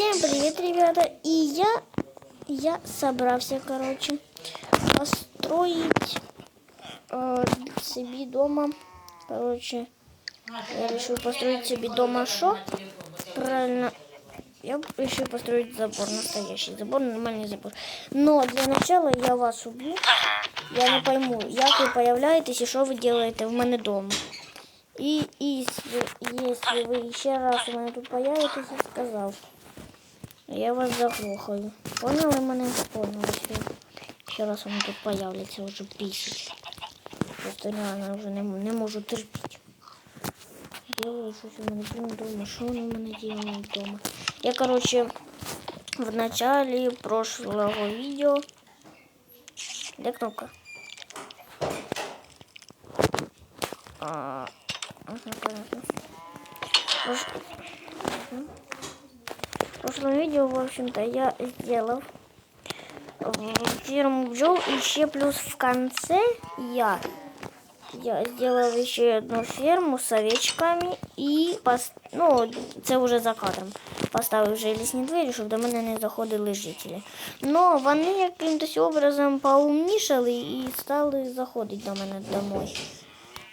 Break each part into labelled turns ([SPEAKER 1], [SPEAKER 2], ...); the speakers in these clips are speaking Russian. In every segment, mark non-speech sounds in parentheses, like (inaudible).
[SPEAKER 1] Всем привет, ребята! И я, я собрался, короче, построить э, себе дома, короче, я решил построить себе дома что? Правильно, я решил построить забор, настоящий забор, нормальный забор. Но для начала я вас убью. Я не пойму, як ви появляєтесь і що ви робите в мене дома. І, і якщо, якщо ви ще раз у мене тут появитесь, я сказав. Я вас заглохаю. Поняли мене? Поняли. Ще раз вони тут появляться вже бісить. Просто реально вже не, не можу терпіти. Делаю щось у мене блін, дома. Що вони у мене делають дома? Я, короче, в начале прошлого видео... Где кнопка? А, ага, понятно. Прош- Мгм. В прошлом видео, в общем-то, я сделал э, ферму бджол, и еще плюс в конце я, я сделал еще одну ферму с овечками и, пос, ну, це вже за кадром, поставив железні двері, щоб до мене не заходили жителі. Но вони якимось образом поумнішали і стали заходити до мене домой.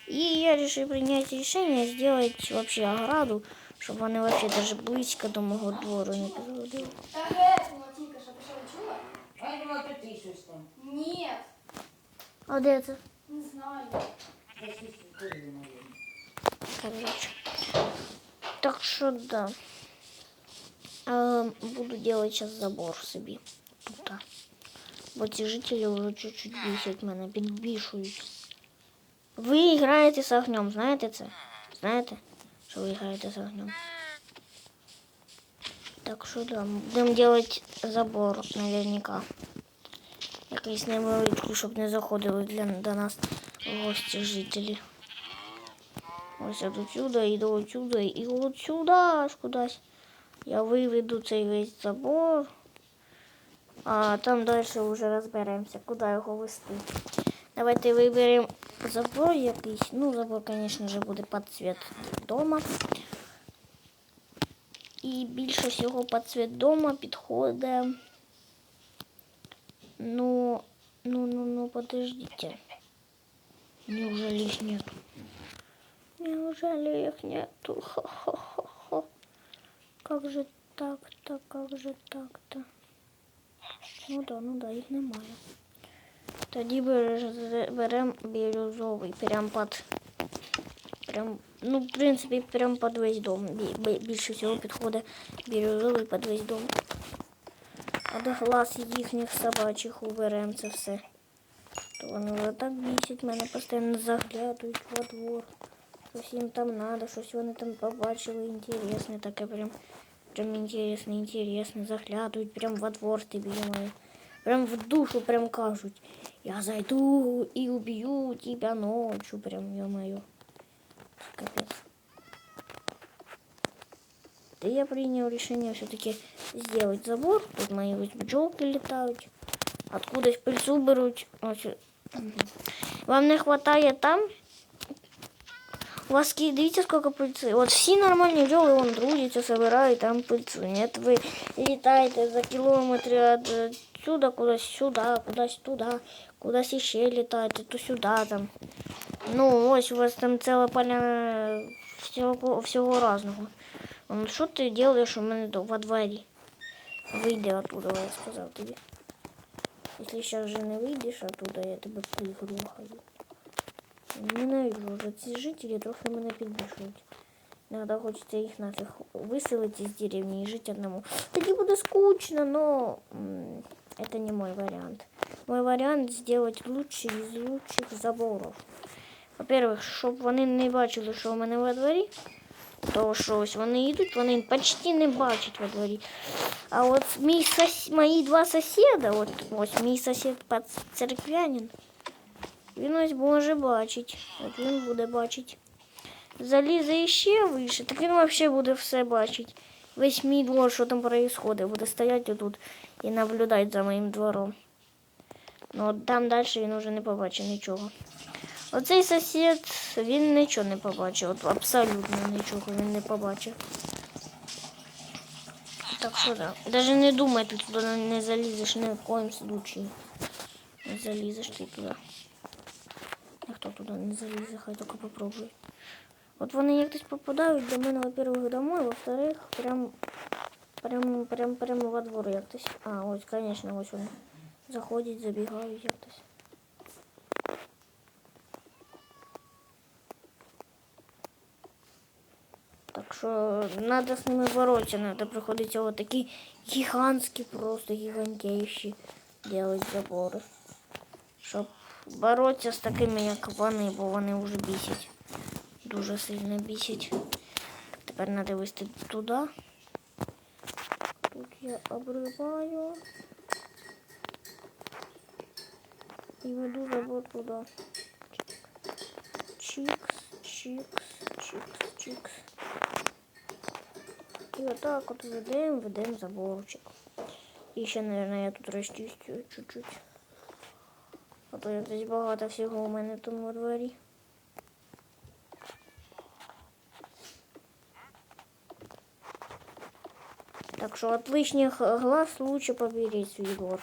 [SPEAKER 1] И я решил принять решение сделать вообще ограду, щоб вони взагалі даже близько до мого двору не
[SPEAKER 2] підходили. Я думала, ти пишеш там.
[SPEAKER 3] Ні.
[SPEAKER 1] А де це?
[SPEAKER 3] Не знаю.
[SPEAKER 1] Короче. Так що да. А, буду делать сейчас забор собі. Тут. Бо ці жителі вже чуть-чуть бісять мене, підбішують. Ви граєте з огнем, знаєте це? Знаєте? Що ви граєте з огнем? Так що да, будемо делать забор наверняка. Якийсь невеличкий, щоб не заходили для, до нас в гості жителі. Ось от отсюда і до отсюда, і от сюди аж кудись. Я виведу цей весь забор. А там далі вже розберемося, куди його вести. Давайте виберемо забор якийсь. Ну, забор, звісно ж, буде під цвіт дома. І більше всього під цвіт дома підходить. Ну, ну, ну, ну, подождите. Неужели их нету? Неужели их нету? Хо-хо-хо-хо. Как же так-то, как же так-то? Ну да, ну да, їх немає. Тоді беремо бірюзовий, прям під, прям, ну, в принципі, прям під весь дом. Бі- бі- Більше всього підходить бірюзовий під весь дом. А до глаз їхніх собачих уберемо це все. То вони вже так бісять, мене постійно заглядують во двор. Щось їм там надо, щось вони там побачили інтересне, таке прям, прям інтересне, інтересне, заглядують прям во двор тобі, мою. Прям в душу прям кажуть, я зайду и убью тебя ночью, прям, ё-моё. Капец. Да я принял решение все-таки сделать забор. Тут мои бджолки летают. Откуда пыльцу. Мгм. (clears throat) Вам не хватает там? У вас ки- дивіться, сколько пыльцы. Вот все нормальные бджоли, вон трудятся, собирают там пыльцу. Нет, вы летаете за километры отсюда, куда сюда, куда туда, куда еще летаете, то сюда там. Ну, ось у вас там ціла поляна всього, всього разного. Ну, що ти делаешь у мене до- во дворі? Вийди оттуда, я сказав тобі. Якщо зараз вже не вийдеш оттуда, я тебе пригрохаю. Ненавижу вже ці жителі трохи мене підбішують. Иногда хочется их нафиг выселить из деревни и жить одному. Тоді буде скучно, но м, это не мой вариант. Мой вариант сделать лучший из лучших заборов. Во-первых, щоб вони не бачили, що у мене во дворі. То що ось вони йдуть, вони почти не бачать во дворі. А от мій сос... мої два сусіда, от ось мій сусід пан церквянин, він ось може бачить. От він буде бачити. Залізе іще вище, так він взагалі буде все бачити. Весь мій двор, що там відбувається, буде стояти тут і наблюдати за моїм двором. Ну от там далі він вже не побачить нічого. Оцей сусід, він нічого не побачив. От абсолютно нічого він не побачив. Так що да. Даже не думай, ти туди не залізеш ні в коїм случае. Не залізеш ти туди. Ніхто туди не залізе, хай тільки попробує. От вони якось попадають до мене, во-первых, домой, во-вторых, прям, прям, прям, прямо во двор якось. А, ось, конечно, ось вони. Заходять, забігають якось. Так що треба з ними боротися, треба приходиться вот такі гігантські, просто гігантейші делать забори. Щоб боротися з такими, як вони, бо вони вже бісять. Дуже сильно бісять. Тепер треба вести туди. Тут я обриваю. І веду забор туди. Чикс, чикс, чикс, чикс. І отак от ведемо, ведемо заборчик. І ще, мабуть, я тут розчистю чуть-чуть. А то десь багато всього у мене тут во дворі. Так що от лишніх глаз лучше поберіть свій двор.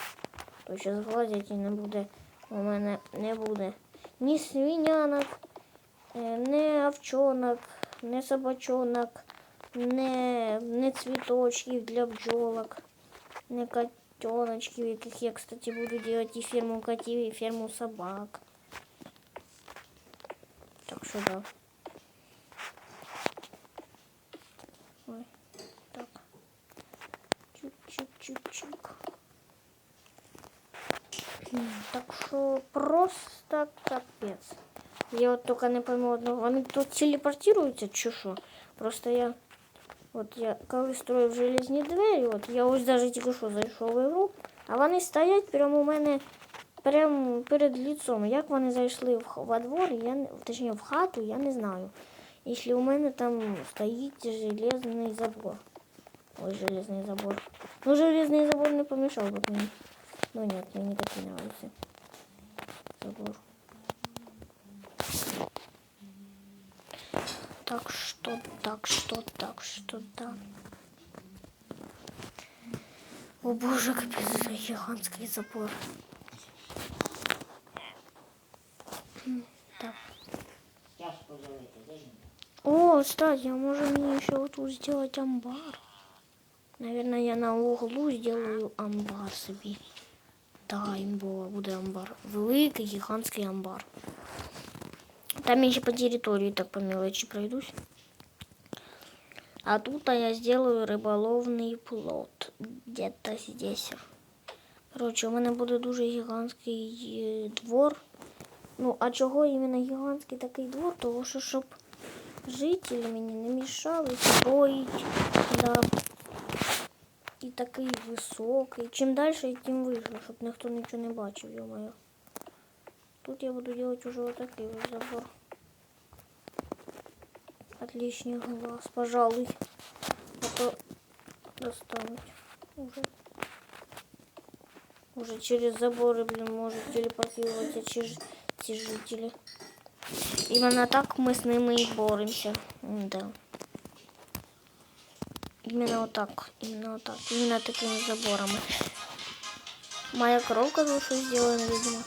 [SPEAKER 1] То ще зглазять і не буде. У мене не буде ні свинянок, е, ні овчонок, ні собачонок, ні, ні цвіточків для бджолок, ні котеночків, яких я, кстати, буду делать і ферму котів, і ферму собак. Так що да. Ой, так. Чик-чик-чик-чик. М, Так що просто капець. Я от тільки не пойму одного. Вони тут телепортуються чи що? Просто я. От я коли строїв железні двері, от я ось навіть тільки що зайшов в ігру, а вони стоять прямо у мене прямо перед лицом. Як вони зайшли в, х- во двор, я не- точніше в хату, я не знаю. Якщо у мене там стоїть железний забор. Ой, железный забор. Ну, железный забор не помешал бы мне. Ну нет, мне не такие нравятся. Забор. Так что, так что, так что, да. О боже, капец, это гигантский забор. М, Так.
[SPEAKER 2] Тяжко залити, де він?
[SPEAKER 1] О, кстати, а может мне еще вот тут сделать амбар? Наверное, я на углу сделаю амбар собі. Да, імбова буде амбар. Великий гігантський амбар. Там я ще по території так по мелочі пройдусь. А тут я сделаю риболовний плот. Где-то здесь. Коротше, у мене буде дуже гігантський е, двор. Ну, а чого іменно гігантський такий двор? Тому що щоб жителі мені не мішали строїть. Да. І такий високий. Чим далі, тим вище, щоб ніхто нічого не бачив, йо-моє. Тут я буду делать уже вот такой вот забор. От лишних глаз, пожалуй. А то достануть уже. Уже через заборы, блин, может телепортироваться эти, эти жители. Именно так мы с ними и боремся. Да. Именно вот так. Именно вот так. Именно такими заборами. Моя коровка тут что сделана, видимо.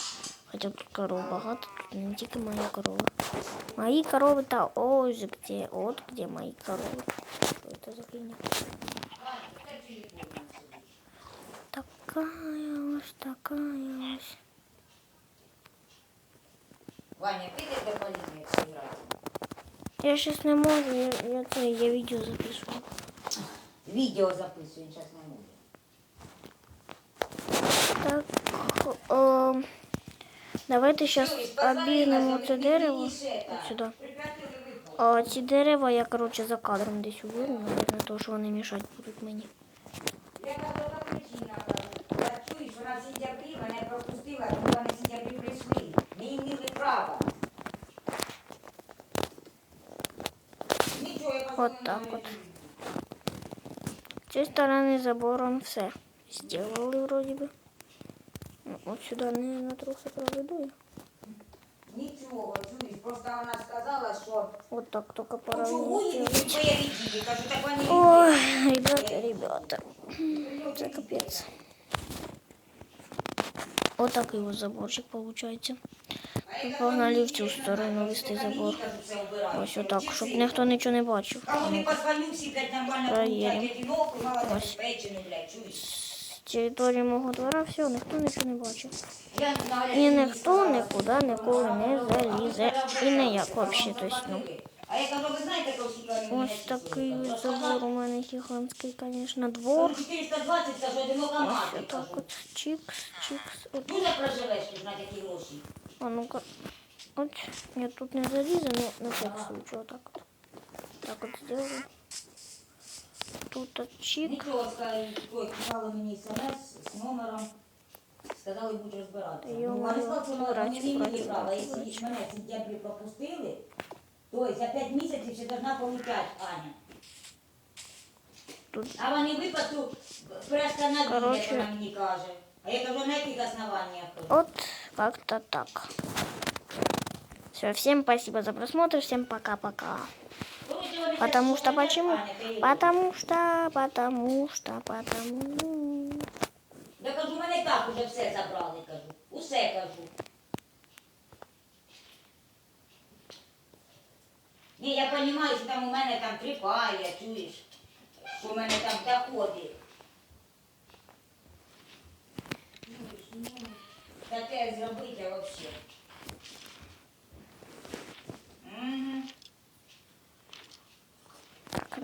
[SPEAKER 1] Хотя тут коров багато, тут не тільки моя корова. Мои коровы то ось же где. Вот где мои коровы. Что это за фигня? Такая ось, такая ось.
[SPEAKER 2] Ваня, піде до поліції зіграти.
[SPEAKER 1] Я сейчас не могу, я, я, це, я видео записываю.
[SPEAKER 2] Відео записує, він зараз не може.
[SPEAKER 1] Так, о, давайте сейчас обійдемо це дерево. От сюди. А ці дерева я, короче, за кадром десь уберу, наверное, тому що вони мішати будуть мені.
[SPEAKER 2] Яка така причина, кажу? Я чую, що на сентябрі мене пропустила, тому вони в сентябрі прийшли. Не іміли права. Нічого, я кажу,
[SPEAKER 1] От так от. З цієї сторони забором все. Сделали вроде бы. Ну, от сюди, наверное, трохи проведу я.
[SPEAKER 2] Нічого. цього, чуєш, просто вона сказала, що
[SPEAKER 1] Вот так только
[SPEAKER 2] ну,
[SPEAKER 1] пора
[SPEAKER 2] чого
[SPEAKER 1] мне
[SPEAKER 2] її
[SPEAKER 1] сделать.
[SPEAKER 2] не появіть, кажу, так вони
[SPEAKER 1] Ой, ребята, ребята. Это капец. Вот так его заборчик получается. Ми погнали в цю сторону вести забор. Ось отак, щоб ніхто нічого не бачив.
[SPEAKER 2] А вони позвоню всі, блядь, нормально
[SPEAKER 1] Проверим.
[SPEAKER 2] получать, одиноко, мало
[SPEAKER 1] Ось.
[SPEAKER 2] забезпечену, блядь, чуєш?
[SPEAKER 1] території мого двора, все, ніхто нічого не бачив. І ніхто нікуди ніколи не залізе. І ніяк взагалі. Тобто, ну. Ось такий ось забор у мене гігантський, звісно, двор. Ось так от чіпс, чіпс. От. А ну-ка. От, я тут не залізу, але на всякий случай отак. Так от сделаю. Тут от чик.
[SPEAKER 2] Нічого, сказали, ой, писали мені смс з номером. Сказали, будуть розбиратися.
[SPEAKER 1] Йо,
[SPEAKER 2] Ну, вони сказали, що вони
[SPEAKER 1] брать,
[SPEAKER 2] не мені
[SPEAKER 1] брать,
[SPEAKER 2] права.
[SPEAKER 1] брать,
[SPEAKER 2] Якщо
[SPEAKER 1] брать.
[SPEAKER 2] мене в сентябрі пропустили, то за 5 місяців ще должна получати Аня.
[SPEAKER 1] Тут
[SPEAKER 2] А вони випадку приостановили,
[SPEAKER 1] Короче.
[SPEAKER 2] як вона мені каже. А я кажу, на яких основаннях?
[SPEAKER 1] вот как-то так. Все, всем спасибо за просмотр, всем пока-пока.
[SPEAKER 2] Короче, вони
[SPEAKER 1] Потому
[SPEAKER 2] зараз
[SPEAKER 1] что
[SPEAKER 2] хотять,
[SPEAKER 1] почему?
[SPEAKER 2] Аня, ти-
[SPEAKER 1] Потому что, потому что, потому.
[SPEAKER 2] Я кажу, мене так уже все забрали, кажу. Усе кажу. Ні, я розумію, що там у мене там тріпає, чуєш, що у мене там доходи. Таке зробити взагалі.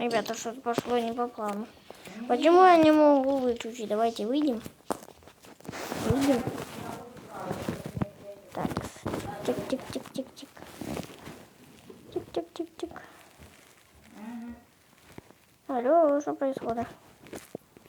[SPEAKER 1] Ребята, что-то пошло не по плану. Почему я не могу выключить? Давайте выйдем. Выйдем. Так, тик-тик-тик-тик-тик. Тик-тик-тик-тик. Алло, что происходит?